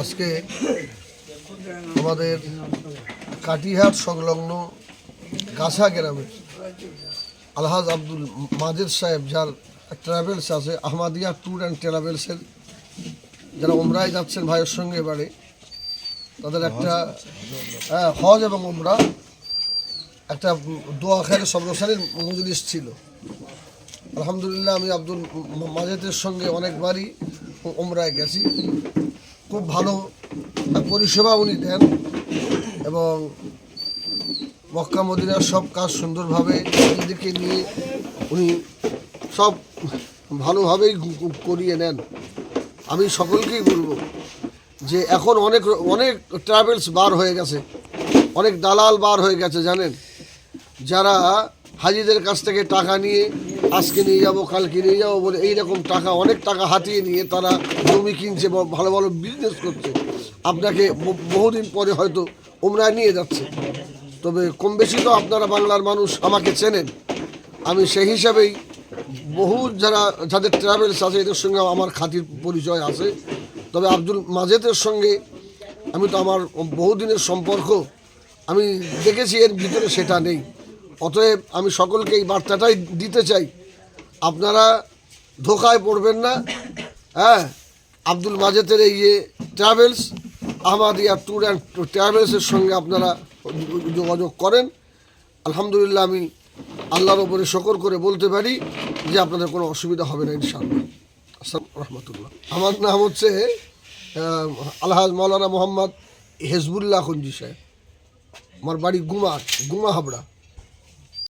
আজকে আমাদের কাটিহাট সংলগ্ন গাছা গ্রামে আলহাজ আব্দুল মাজেদ সাহেব যার ট্রাভেলস আছে আহমাদিয়া ট্যুর অ্যান্ড ট্রাভেলসের যারা ওমরায় যাচ্ছেন ভাইয়ের সঙ্গে এবারে তাদের একটা হ্যাঁ, হজ এবং ওমরা একটা দোয়া সর্বসানের মজলিস ছিল। আলহামদুলিল্লাহ আমি আব্দুল মাজেদের সঙ্গে অনেকবারই ওমরায় গেছি। খুব ভালো পরিষেবা উনি দেন এবং মক্কা মদিনার সব কাজ সুন্দরভাবে নিজেদেরকে নিয়ে উনি সব ভালোভাবেই করিয়ে নেন। আমি সকলকেই বলব যে এখন অনেক অনেক ট্রাভেলস বার হয়ে গেছে। অনেক দালাল বার হয়ে গেছে, জানেন? যারা হাজিদের কাছ থেকে টাকা নিয়ে আজকে নিয়ে যাব, কালকে নিয়ে যাব বলে এইরকম টাকা, অনেক টাকা হাতিয়ে নিয়ে তারা জমি কিনছে ভালো ভালো বিজনেস করছে। আপনাকে বহুদিন পরে হয়তো ওমরায় নিয়ে যাচ্ছে। তবে কম বেশি তো আপনারা বাংলার মানুষ আমাকে চেনেন। আমি সেই হিসাবেই বহু যারা, যাদের ট্রাভেলস আছে, এদের সঙ্গে আমার খাতির পরিচয় আছে। তবে আব্দুল মাজেদের সঙ্গে আমি তো আমার বহুদিনের সম্পর্ক। আমি দেখেছি এর ভিতরে সেটা নেই। অতএব আমি সকলকে এই বার্তাটাই দিতে চাই। আপনারা ধোকায় পড়বেন না। হ্যাঁ আব্দুল মাজেদের এই যে ট্রাভেলস আহমাদিয়া ট্যুর অ্যান্ড ট্রাভেলসের সঙ্গে আপনারা যোগাযোগ করেন। আলহামদুলিল্লাহ আমি আল্লাহর ওপরে শকর করে বলতে পারি যে আপনাদের কোনো অসুবিধা হবে না, ইনশাআল্লাহ। আসসালাম রহমতুল্লাহ। আমার নাম হচ্ছে আলহাজ মৌলানা মোহাম্মদ হেজবুল্লাহ খঞ্জি সাহেব। আমার বাড়ি গুমা গুমা হাবড়া।